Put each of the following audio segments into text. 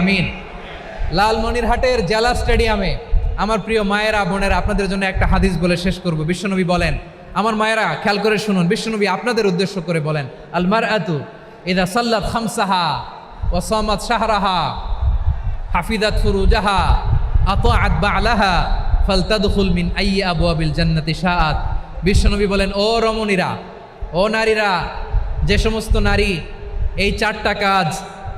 আমিন। লালমনিরহাটের জেলা স্টেডিয়ামে আমার প্রিয় মায়েরা, বোনেরা, আপনাদের জন্য একটা হাদিস বলে শেষ করব। বিশ্বনবী বলেন, আমার মায়েরা, খেয়াল করে শুনুন, বিশ্বনবী আপনাদের উদ্দেশ্য করে বলেন আলমার আতু ইদা সাল্লাত খামসাহা ওসামাত শাহরাহা হাফিদাত ফুরুজাহা আত আতাআত বালাহা ফালতাদখুল মিন আইয়ি আবওয়াবিল জান্নাতি শাআত। বিশ্বনবী বলেন, ও রমণীরা, ও নারীরা, যে সমস্ত নারী এই চারটা কাজ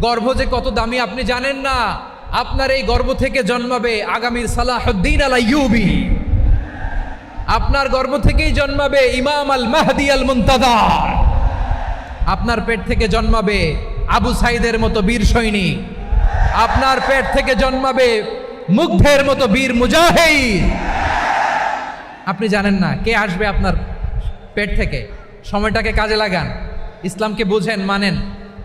গর্ভ যে কত দামি আপনি জানেন না? আপনার এই গর্ভ থেকে জন্মাবে আগামীর সালাহদ্দিন আল ইউবি আপনার গর্ভ থেকেই জন্মাবে ইমাম আল মাহদি আল মুন্তাদার আপনার পেট থেকে জন্মাবে আবু সাইদের মতো বীর সৈনিক আপনার পেট থেকে জন্মাবে মুগ্ধের মতো বীর মুজাহিদ। আপনি জানেন না কে আসবে আপনার পেট থেকে? সময়টাকে কাজে লাগান। ইসলামকে বুঝেন, মানেন।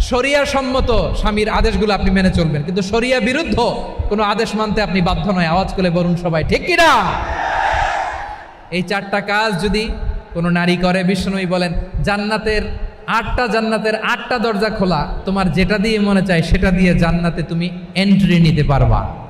শরিয়া সম্মত স্বামীর আদেশগুলো আপনি মেনে চলবেন। কিন্তু শরিয়া বিরুদ্ধ কোনো আদেশ মানতে আপনি বাধ্য নয়। আওয়াজ করে বলুন সবাই, ঠিক কিনা এই চারটা কাজ যদি কোনো নারী করে, বিষ্ণুই বলেন, জান্নাতের আটটা জান্নাতের আটটা দরজা খোলা, তোমার যেটা দিয়ে মনে চায় সেটা দিয়ে জান্নাতে তুমি এন্ট্রি নিতে পারবা।